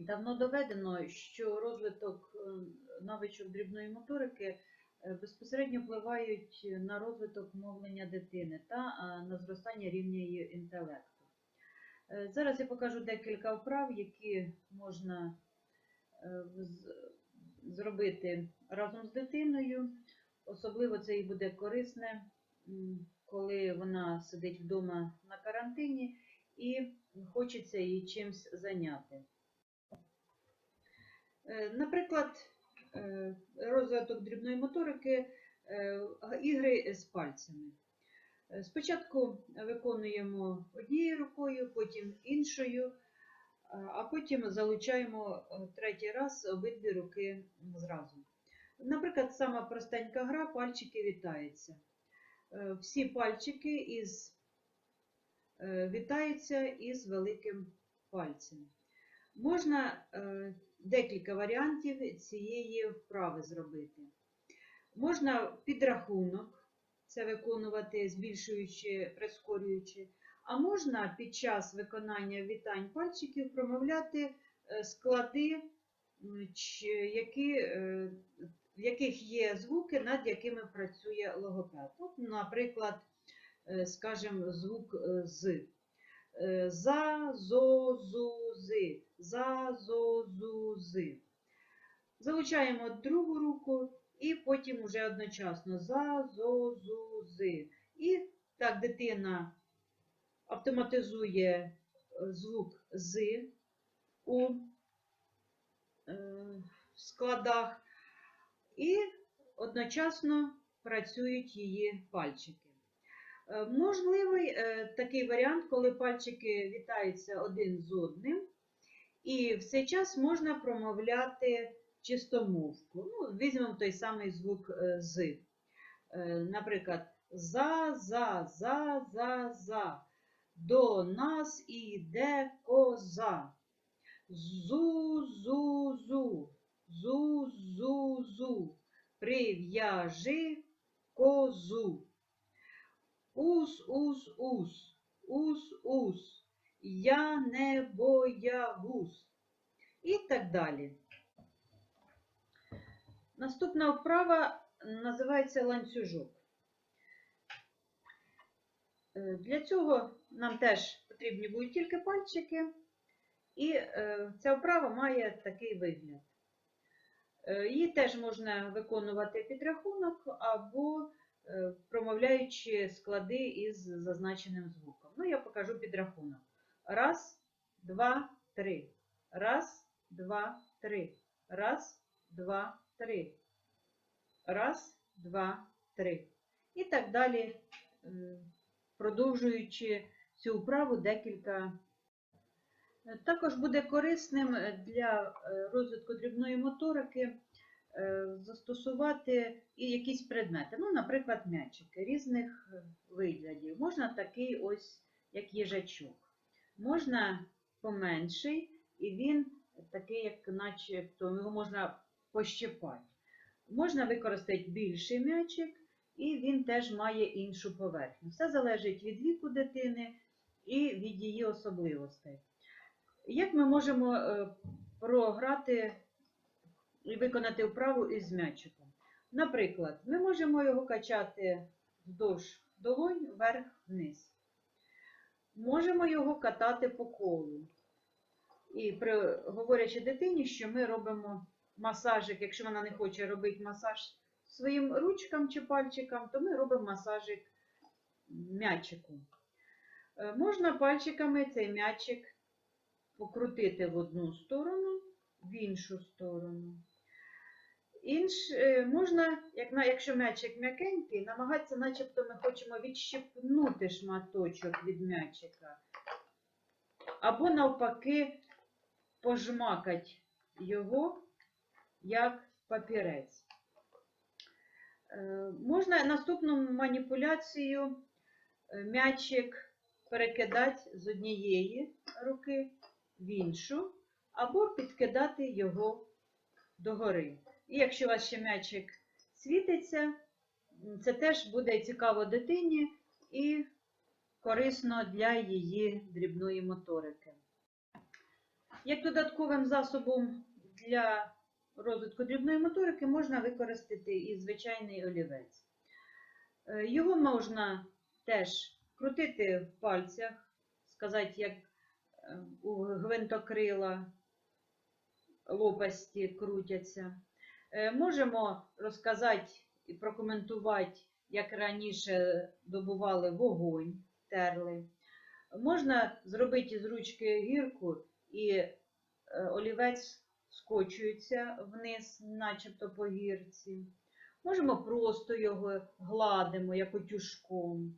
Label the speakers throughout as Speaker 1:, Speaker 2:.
Speaker 1: Давно доведено, що розвиток е, навичок дрібної моторики е, безпосередньо впливають на розвиток мовлення дитини та е, на зростання рівня її інтелекту. Зараз я покажу декілька вправ, які можна зробити разом з дитиною. Особливо це і буде корисне, коли вона сидить вдома на карантині і хочеться її чимось зайняти. Е, Наприклад, е, розвиток дрібної моторики, е, ігри з пальцями. Спочатку виконуємо однією рукою, потім іншою, а- потім залучаємо третій раз обидві руки зразу. Наприклад, сама простенька гра пальчики вітаються. Всі пальчики із, вітаються із великим пальцем. Можна декілька варіантів цієї вправи зробити. Можна підрахунок, це виконувати, збільшуючи, прискорюючи, а можна під час виконання вітань пальчиків промовляти е, склади, які, е, в яких є звуки, над якими працює логопед. От, наприклад, е, скажімо, звук з. За, зо, зу, зи. За, зо, зу, зи. Залучаємо другу руку і потім уже одночасно за, зо, зу, зи. І так дитина автоматизує е, звук з у е, складах і одночасно працюють її пальчики. Е, Можливий такий варіант, коли пальчики вітаються один з одним, і в цей час можна промовляти чистомовку. Ну, візьмемо той самий звук е, з. Е, Наприклад, за, за, за, за, за. До нас іде коза. Зу, зу, зу. Зу, зу, зу. Прив'яжи козу. Ус, ус, ус. Ус, ус. Я не боягуз. І так далі. Наступна вправа називається ланцюжок. Е, Для цього нам теж потрібні будуть тільки пальчики, і е, ця вправа має такий вигляд. Е, Її теж можна виконувати під рахунок або промовляючи склади із зазначеним звуком. Ну, я покажу підрахунок. Раз, два, три. Раз, два, три. Раз, два, три. Раз, два, три. І так далі, продовжуючи цю вправу декілька. Також буде корисним для е, розвитку дрібної моторики е, застосувати і якісь предмети. Ну, наприклад, м'ячики різних е, виглядів. Можна такий ось, як їжачок. Можна поменший, і він такий, як начебто його можна пощипати. Можна використати більший м'ячик, і він теж має іншу поверхню. Все залежить від віку дитини і від її особливостей. Як ми можемо е, програти і виконати вправу із м'ячиком? Наприклад, ми можемо його качати вздовж долонь вверх-вниз. Можемо його катати по колу. І при, говорячи дитині, що ми робимо масажик, якщо вона не хоче робити масаж своїм ручкам чи пальчикам, то ми робимо масажик м'ячику. Е, Можна пальчиками цей м'ячик покрутити в одну сторону, в іншу сторону. Інш, е, можна, як якщо м'ячик м'якенький, намагатися, начебто ми хочемо відщипнути шматочок від м'ячика. Або навпаки пожмакати його як папірець. Е, Можна наступну маніпуляцію е, м'ячик перекидати з однієї руки в іншу, або підкидати його догори. І якщо у вас ще м'ячик світиться, це теж буде цікаво дитині і корисно для її дрібної моторики. Як додатковим засобом для розвитку дрібної моторики можна використати і звичайний олівець. Е, Його можна теж крутити в пальцях, сказати, як е, у гвинтокрила лопасті крутяться. Е, Можемо розказати і прокоментувати, як раніше добували вогонь, терли. Можна зробити з ручки гірку і е, олівець скочується вниз, начебто по гірці. Можемо просто його гладимо, як утюжком.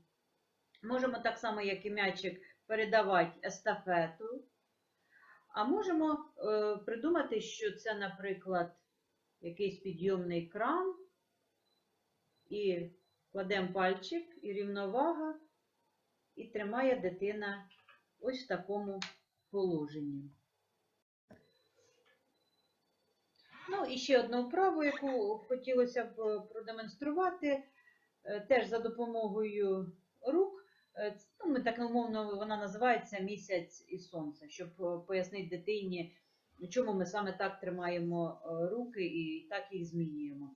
Speaker 1: Можемо так само, як і м'ячик, передавати естафету. А можемо е, придумати, що це, наприклад, якийсь підйомний кран, і кладемо пальчик, і рівновага, і тримає дитина ось в такому положенні. Ну, і ще одну вправу, яку хотілося б е, продемонструвати, е, теж за допомогою рук. Е, Ну, ми так умовно вона називається місяць і сонце, щоб пояснити дитині, чому ми саме так тримаємо е, руки і так їх змінюємо.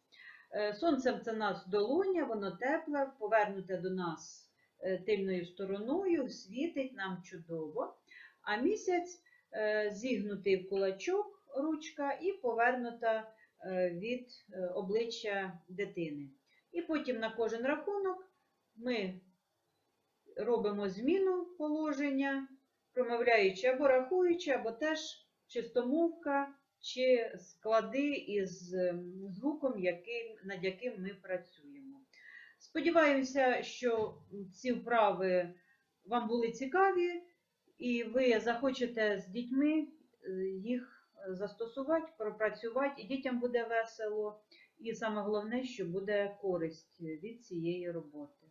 Speaker 1: Е, Сонце це нас долоня, воно тепле, повернуте до нас е, тильною стороною, світить нам чудово. А місяць зігнутий в кулачок ручка і повернута від обличчя дитини. І потім на кожен рахунок ми робимо зміну положення, промовляючи або рахуючи, або теж чистомовка чи склади із ем, звуком, яким, над яким ми працюємо. Сподіваємося, що ці вправи вам були цікаві, і ви захочете з дітьми е, їх застосувати, пропрацювати, і дітям буде весело, і саме головне, що буде користь від цієї роботи.